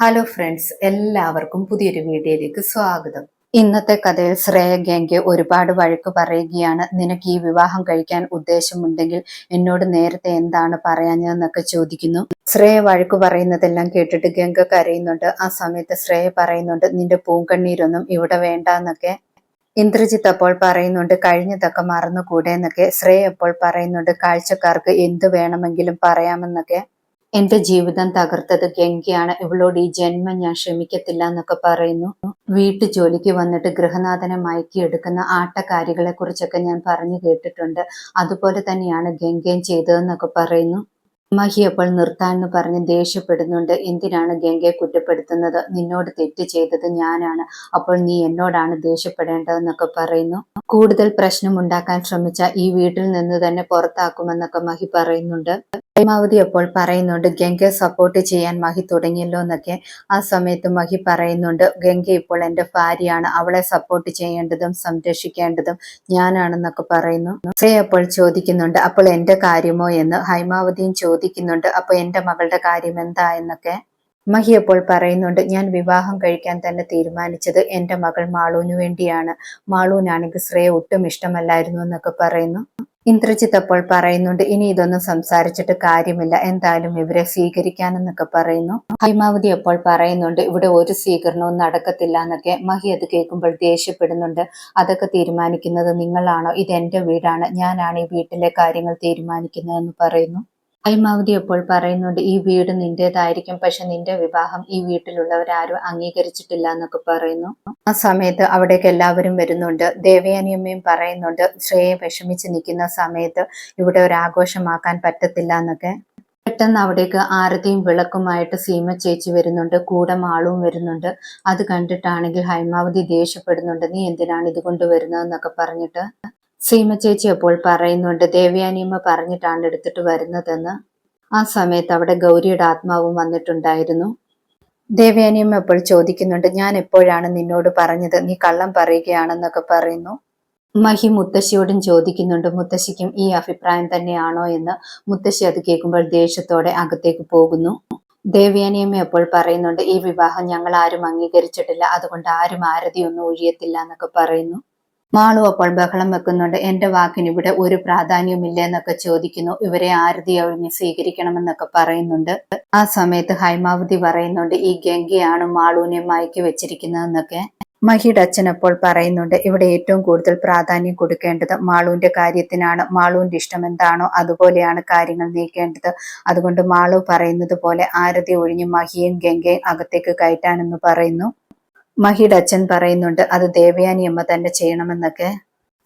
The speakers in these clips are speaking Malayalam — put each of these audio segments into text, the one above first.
ഹലോ ഫ്രണ്ട്സ് എല്ലാവർക്കും പുതിയൊരു വീഡിയോയിലേക്ക് സ്വാഗതം. ഇന്നത്തെ കഥയിൽ ശ്രേയ ഗംഗെ ഒരുപാട് വഴക്ക് പറയുകയാണ്. നിനക്ക് ഈ വിവാഹം കഴിക്കാൻ ഉദ്ദേശമുണ്ടെങ്കിൽ എന്നോട് നേരത്തെ എന്താണ് പറയാഞ്ഞതെന്നൊക്കെ ചോദിക്കുന്നു. ശ്രേയ വഴക്ക് പറയുന്നതെല്ലാം കേട്ടിട്ട് ഗംഗ കരയുന്നുണ്ട്. ആ സമയത്ത് ശ്രേയ പറയുന്നുണ്ട് നിന്റെ പൂങ്കണ്ണീരൊന്നും ഇവിടെ വേണ്ട എന്നൊക്കെ ഇന്ദ്രജിത്ത് അപ്പോൾ പറയുന്നുണ്ട് കഴിഞ്ഞതൊക്കെ മറന്നുകൂടെ എന്നൊക്കെ ശ്രേയ അപ്പോൾ പറയുന്നുണ്ട് കാഴ്ചക്കാർക്ക് എന്തു വേണമെങ്കിലും പറയാമെന്നൊക്കെ. എന്റെ ജീവിതം തകർത്തത് ഗംഗയാണ്. ഇവളോട് ഈ ജന്മം ഞാൻ ക്ഷമിക്കത്തില്ല എന്നൊക്കെ പറയുന്നു. വീട്ടു ജോലിക്ക് വന്നിട്ട് ഗൃഹനാഥനെ മയക്കിയെടുക്കുന്ന ആട്ടക്കാരികളെ കുറിച്ചൊക്കെ ഞാൻ പറഞ്ഞു കേട്ടിട്ടുണ്ട്. അതുപോലെ തന്നെയാണ് ഗംഗയും ചെയ്തതെന്നൊക്കെ പറയുന്നു. മഹി അപ്പോൾ നിർത്താൻ പറഞ്ഞ് ദേഷ്യപ്പെടുന്നുണ്ട്. എന്തിനാണ് ഗംഗയെ കുറ്റപ്പെടുത്തുന്നത്? നിന്നോട് തെറ്റ് ചെയ്തത് ഞാനാണ്. അപ്പോൾ നീ എന്നോടാണ് ദേഷ്യപ്പെടേണ്ടതെന്നൊക്കെ പറയുന്നു. കൂടുതൽ പ്രശ്നം ഉണ്ടാക്കാൻ ശ്രമിച്ച ഈ വീട്ടിൽ നിന്ന് തന്നെ പുറത്താക്കുമെന്നൊക്കെ മഹി പറയുന്നുണ്ട്. പരമാവധി അപ്പോൾ പറയുന്നുണ്ട് ഗംഗയെ സപ്പോർട്ട് ചെയ്യാൻ മഹി തുടങ്ങിയല്ലോ എന്നൊക്കെ. ആ സമയത്ത് മഹി പറയുന്നുണ്ട് ഗംഗ ഇപ്പോൾ എന്റെ ഭാര്യയാണ്. അവളെ സപ്പോർട്ട് ചെയ്യേണ്ടതും സംരക്ഷിക്കേണ്ടതും ഞാനാണെന്നൊക്കെ പറയുന്നു. അപ്പോൾ ചോദിക്കുന്നുണ്ട് അപ്പോൾ എന്റെ കാര്യമോ? എന്ന് ഹൈമാവതിയും ചോദിക്കുന്നുണ്ട് അപ്പൊ എന്റെ മകളുടെ കാര്യം എന്താ? എന്നൊക്കെ. മഹി അപ്പോൾ പറയുന്നുണ്ട് ഞാൻ വിവാഹം കഴിക്കാൻ തന്നെ തീരുമാനിച്ചത് എന്റെ മകൾ മാളൂന് വേണ്ടിയാണ്. മാളൂനാണെങ്കിൽ ശ്രേയ ഒട്ടും ഇഷ്ടമല്ലായിരുന്നു എന്നൊക്കെ പറയുന്നു. ഇന്ദ്രജിത്ത് അപ്പോൾ പറയുന്നുണ്ട് ഇനി ഇതൊന്നും സംസാരിച്ചിട്ട് കാര്യമില്ല. എന്തായാലും ഇവരെ സ്വീകരിക്കാനെന്നൊക്കെ പറയുന്നു. ഹൈമാവതി അപ്പോൾ പറയുന്നുണ്ട് ഇവിടെ ഒരു സ്വീകരണവും നടക്കത്തില്ല എന്നൊക്കെ. മഹി അത് കേൾക്കുമ്പോൾ ദേഷ്യപ്പെടുന്നുണ്ട് അതൊക്കെ തീരുമാനിക്കുന്നത് നിങ്ങളാണോ? ഇത് എന്റെ വീടാണ്. ഞാനാണ് ഈ വീട്ടിലെ കാര്യങ്ങൾ തീരുമാനിക്കുന്നതെന്ന് പറയുന്നു. ഹൈമാവതി അപ്പോൾ പറയുന്നുണ്ട് ഈ വീട് നിന്റേതായിരിക്കും പക്ഷെ നിന്റെ വിവാഹം ഈ വീട്ടിലുള്ളവരാരും അംഗീകരിച്ചിട്ടില്ല എന്നൊക്കെ പറയുന്നു. ആ സമയത്ത് അവിടേക്ക് എല്ലാവരും വരുന്നുണ്ട്. ദേവയാനിയമ്മയും പറയുന്നുണ്ട് ശ്രേയെ വിഷമിച്ച് നിൽക്കുന്ന സമയത്ത് ഇവിടെ ഒരു ആഘോഷമാക്കാൻ പറ്റത്തില്ല എന്നൊക്കെ. പെട്ടെന്ന് അവിടേക്ക് ആരതിയും വിളക്കുമായിട്ട് സീമ ചേച്ചി വരുന്നുണ്ട് കൂടെ മാളും വരുന്നുണ്ട്. അത് കണ്ടിട്ടാണെങ്കിൽ ഹൈമാവതി ദേഷ്യപ്പെടുന്നുണ്ട് നീ എന്തിനാണ് ഇത് കൊണ്ടുവരുന്നതെന്നൊക്കെ പറഞ്ഞിട്ട്. സീമ ചേച്ചി അപ്പോൾ പറയുന്നുണ്ട് ദേവയാനിയമ്മ പറഞ്ഞിട്ടാണ് എടുത്തിട്ട് വരുന്നതെന്ന്. ആ സമയത്ത് അവിടെ ഗൗരിയുടെ ആത്മാവും വന്നിട്ടുണ്ടായിരുന്നു. ദേവയാനിയമ്മ അപ്പോൾ ചോദിക്കുന്നുണ്ട് ഞാൻ എപ്പോഴാണ് നിന്നോട് പറഞ്ഞത്? നീ കള്ളം പറയുകയാണെന്നൊക്കെ പറയുന്നു. മഹി മുത്തശ്ശിയോടും ചോദിക്കുന്നുണ്ട് മുത്തശ്ശിക്കും ഈ അഭിപ്രായം തന്നെയാണോ എന്ന്? മുത്തശ്ശി അത് കേൾക്കുമ്പോൾ ദേഷ്യത്തോടെ അകത്തേക്ക് പോകുന്നു. ദേവ്യാനിയമ്മ അപ്പോൾ പറയുന്നുണ്ട് ഈ വിവാഹം ഞങ്ങൾ ആരും അംഗീകരിച്ചിട്ടില്ല അതുകൊണ്ട് ആരും ആരതിയൊന്നും ഒഴിയത്തില്ല എന്നൊക്കെ പറയുന്നു. മാളു അപ്പോൾ ബഹളം വെക്കുന്നുണ്ട്. എന്റെ വാക്കിന് ഇവിടെ ഒരു പ്രാധാന്യമില്ല എന്നൊക്കെ ചോദിക്കുന്നു. ഇവരെ ആരതി ഒഴിഞ്ഞ് സ്വീകരിക്കണമെന്നൊക്കെ പറയുന്നുണ്ട്. ആ സമയത്ത് ഹൈമാവതി പറയുന്നുണ്ട് ഈ ഗംഗയാണ് മാളുവിനെ മയക്കി വെച്ചിരിക്കുന്നതെന്നൊക്കെ. മഹിയുടെ അച്ഛൻ അപ്പോൾ പറയുന്നുണ്ട് ഇവിടെ ഏറ്റവും കൂടുതൽ പ്രാധാന്യം കൊടുക്കേണ്ടത് മാളുവിന്റെ കാര്യത്തിനാണ്. മാളുവിന്റെ ഇഷ്ടം എന്താണോ അതുപോലെയാണ് കാര്യങ്ങൾ നീക്കേണ്ടത്. അതുകൊണ്ട് മാളു പറയുന്നത് പോലെ ആരതി ഒഴിഞ്ഞ് മഹിയും ഗംഗയും അകത്തേക്ക് കയറ്റാനെന്ന് പറയുന്നു. മഹിയുടെ അച്ഛൻ പറയുന്നുണ്ട് അത് ദേവയാനി അമ്മ തന്നെ ചെയ്യണമെന്നൊക്കെ.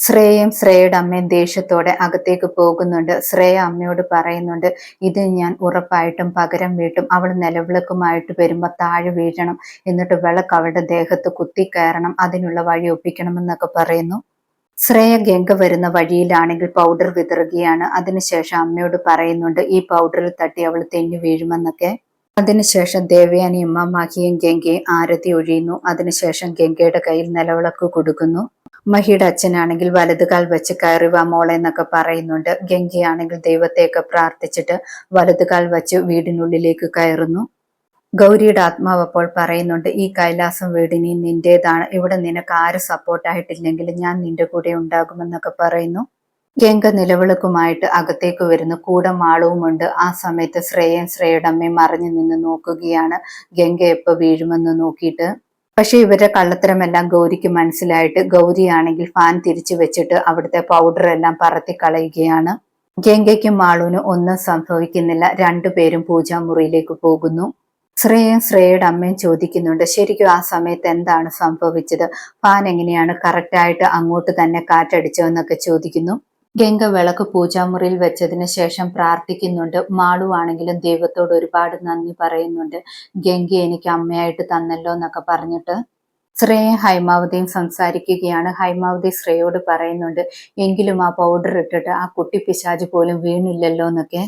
ശ്രേയയും ശ്രേയയുടെ അമ്മയും ദേഷ്യത്തോടെ അകത്തേക്ക് പോകുന്നുണ്ട്. ശ്രേയ അമ്മയോട് പറയുന്നുണ്ട് ഇത് ഞാൻ ഉറപ്പായിട്ടും പകരം വീട്ടും. അവൾ നിലവിളക്കുമായിട്ട് വരുമ്പോൾ താഴെ വീഴണം. എന്നിട്ട് വിളക്ക് അവളുടെ ദേഹത്ത് കുത്തിക്കയറണം. അതിനുള്ള വഴി ഒപ്പിക്കണമെന്നൊക്കെ പറയുന്നു. ശ്രേയ ഗംഗ വരുന്ന വഴിയിലാണെങ്കിൽ പൗഡർ വിതറുകയാണ്. അതിനുശേഷം അമ്മയോട് പറയുന്നുണ്ട് ഈ പൗഡറിൽ തട്ടി അവൾ തെന്നി വീഴുമെന്നൊക്കെ. അതിനുശേഷം ദേവയാനി അമ്മ മഹിയും ഗംഗയും ആരതി ഒഴിയുന്നു. അതിനുശേഷം ഗംഗയുടെ കയ്യിൽ നിലവിളക്ക് കൊടുക്കുന്നു. മഹിയുടെ അച്ഛനാണെങ്കിൽ വലതുകാൽ വെച്ച് കയറി വാ മോളെ എന്നൊക്കെ പറയുന്നുണ്ട്. ഗംഗയാണെങ്കിൽ ദൈവത്തെയൊക്കെ പ്രാർത്ഥിച്ചിട്ട് വലതുകാൽ വെച്ച് വീടിനുള്ളിലേക്ക് കയറുന്നു. ഗൗരിയുടെ ആത്മാവ് അപ്പോൾ പറയുന്നുണ്ട് ഈ കൈലാസം വീടിനി നിന്റേതാണ്. ഇവിടെ നിനക്ക് ആര് സപ്പോർട്ടായിട്ടില്ലെങ്കിലും ഞാൻ നിന്റെ കൂടെ ഉണ്ടാകുമെന്നൊക്കെ പറയുന്നു. ഗംഗ നിലവിളക്കുമായിട്ട് അകത്തേക്ക് വരുന്നു. കൂടെ ആ സമയത്ത് ശ്രേയൻ ശ്രേയുടെ അമ്മയും മറിഞ്ഞു നിന്ന് നോക്കുകയാണ്. ഗംഗ എപ്പൊ വീഴുമെന്ന് നോക്കിയിട്ട്. പക്ഷെ ഇവരുടെ കള്ളത്തരമെല്ലാം ഗൗരിക്ക് മനസ്സിലായിട്ട് ഗൗരിയാണെങ്കിൽ ഫാൻ തിരിച്ചു വെച്ചിട്ട് അവിടുത്തെ പൗഡർ എല്ലാം പറത്തി കളയുകയാണ്. ഗംഗയ്ക്കും മാളൂനും ഒന്നും സംഭവിക്കുന്നില്ല. രണ്ടുപേരും പൂജാമുറിയിലേക്ക് പോകുന്നു. ശ്രേയും ശ്രേയയുടെ അമ്മയും ചോദിക്കുന്നുണ്ട് ശരിക്കും ആ സമയത്ത് എന്താണ് സംഭവിച്ചത്? ഫാൻ എങ്ങനെയാണ്? കറക്റ്റായിട്ട് അങ്ങോട്ട് തന്നെ കാറ്റടിച്ചതെന്നൊക്കെ ചോദിക്കുന്നു. ഗംഗ വിളക്ക് പൂജാമുറിയിൽ വെച്ചതിന് ശേഷം പ്രാർത്ഥിക്കുന്നുണ്ട്. മാളുവാണെങ്കിലും ദൈവത്തോട് ഒരുപാട് നന്ദി പറയുന്നുണ്ട്. ഗംഗ എനിക്ക് അമ്മയായിട്ട് തന്നല്ലോ എന്നൊക്കെ പറഞ്ഞിട്ട് ശ്രേയ ഹൈമാവതിയും സംസാരിക്കുകയാണ്. ഹൈമാവതി ശ്രേയോട് പറയുന്നുണ്ട് എങ്കിലും ആ പൗഡർ ഇട്ടിട്ട് ആ കുട്ടി പിശാജ് പോലും വീണില്ലല്ലോ എന്നൊക്കെ.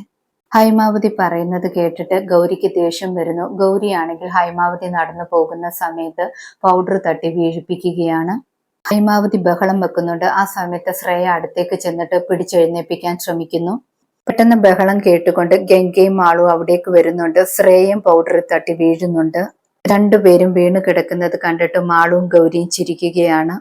ഹൈമാവതി പറയുന്നത് കേട്ടിട്ട് ഗൗരിക്ക് ദേഷ്യം വരുന്നു. ഗൗരിയാണെങ്കിൽ ഹൈമാവതി നടന്നു പോകുന്ന സമയത്ത് പൗഡർ തട്ടി വീഴിപ്പിക്കുകയാണ്. ഹൈമാവതി ബഹളം വെക്കുന്നുണ്ട്. ആ സമയത്ത് ശ്രേയ അടുത്തേക്ക് ചെന്നിട്ട് പിടിച്ചെഴുന്നേപ്പിക്കാൻ ശ്രമിക്കുന്നു. പെട്ടെന്ന് ബഹളം കേട്ടുകൊണ്ട് ഗംഗയും മാളും അവിടേക്ക് വരുന്നുണ്ട്. ശ്രേയയും പൗഡർ തട്ടി വീഴുന്നുണ്ട്. രണ്ടുപേരും വീണ് കിടക്കുന്നത് കണ്ടിട്ട് മാളുവും ഗൗരിയും ചിരിക്കുകയാണ്.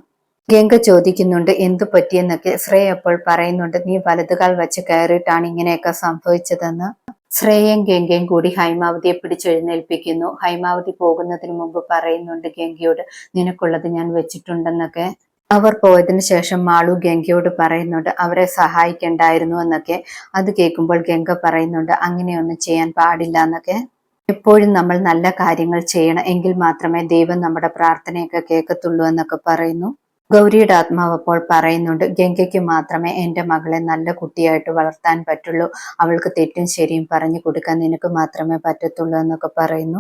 ഗംഗ ചോദിക്കുന്നുണ്ട് എന്തു പറ്റിയെന്നൊക്കെ? ശ്രേയ അപ്പോൾ പറയുന്നുണ്ട് നീ വലതുകാൽ വെച്ച് കയറിയിട്ടാണ് ഇങ്ങനെയൊക്കെ സംഭവിച്ചതെന്ന്. ശ്രേയയും ഗംഗയും കൂടി ഹൈമാവതിയെ പിടിച്ചെഴുന്നേൽപ്പിക്കുന്നു. ഹൈമാവതി പോകുന്നതിന് മുമ്പ് പറയുന്നുണ്ട് ഗംഗയോട് നിനക്കുള്ളത് ഞാൻ വെച്ചിട്ടുണ്ടെന്നൊക്കെ. അവർ പോയതിനു ശേഷം മാളു ഗംഗയോട് പറയുന്നുണ്ട് അവരെ സഹായിക്കണ്ടായിരുന്നു എന്നൊക്കെ. അത് കേൾക്കുമ്പോൾ ഗംഗ പറയുന്നുണ്ട് അങ്ങനെയൊന്നും ചെയ്യാൻ പാടില്ല എന്നൊക്കെ. എപ്പോഴും നമ്മൾ നല്ല കാര്യങ്ങൾ ചെയ്യണം എങ്കിൽ മാത്രമേ ദൈവം നമ്മുടെ പ്രാർത്ഥനയൊക്കെ കേൾക്കത്തുള്ളൂ എന്നൊക്കെ പറയുന്നു. ഗൗരിയുടെ ആത്മാവ് അപ്പോൾ പറയുന്നുണ്ട് ഗംഗയ്ക്ക് മാത്രമേ എന്റെ മകളെ നല്ല കുട്ടിയായിട്ട് വളർത്താൻ പറ്റുള്ളൂ. അവൾക്ക് തെറ്റും ശരിയും പറഞ്ഞു കൊടുക്കാൻ നിനക്ക് മാത്രമേ പറ്റത്തുള്ളൂ എന്നൊക്കെ പറയുന്നു.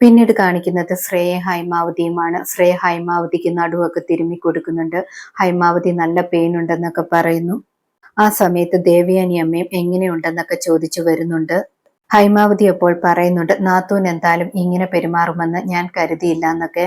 പിന്നീട് കാണിക്കുന്നത് ശ്രേയ ഹൈമാവതിയുമാണ്. ശ്രേയ ഹൈമാവതിക്ക് നടുവൊക്കെ തിരുമ്മി കൊടുക്കുന്നുണ്ട്. ഹൈമാവതി നല്ല പെയിൻ ഉണ്ടെന്നൊക്കെ പറയുന്നു. ആ സമയത്ത് ദേവയാനി അമ്മയും എങ്ങനെയുണ്ടെന്നൊക്കെ ചോദിച്ചു വരുന്നുണ്ട്. ഹൈമാവതി അപ്പോൾ പറയുന്നുണ്ട് നാത്തൂൻ എന്തായാലും ഇങ്ങനെ പെരുമാറുമെന്ന് ഞാൻ കരുതിയില്ല എന്നൊക്കെ.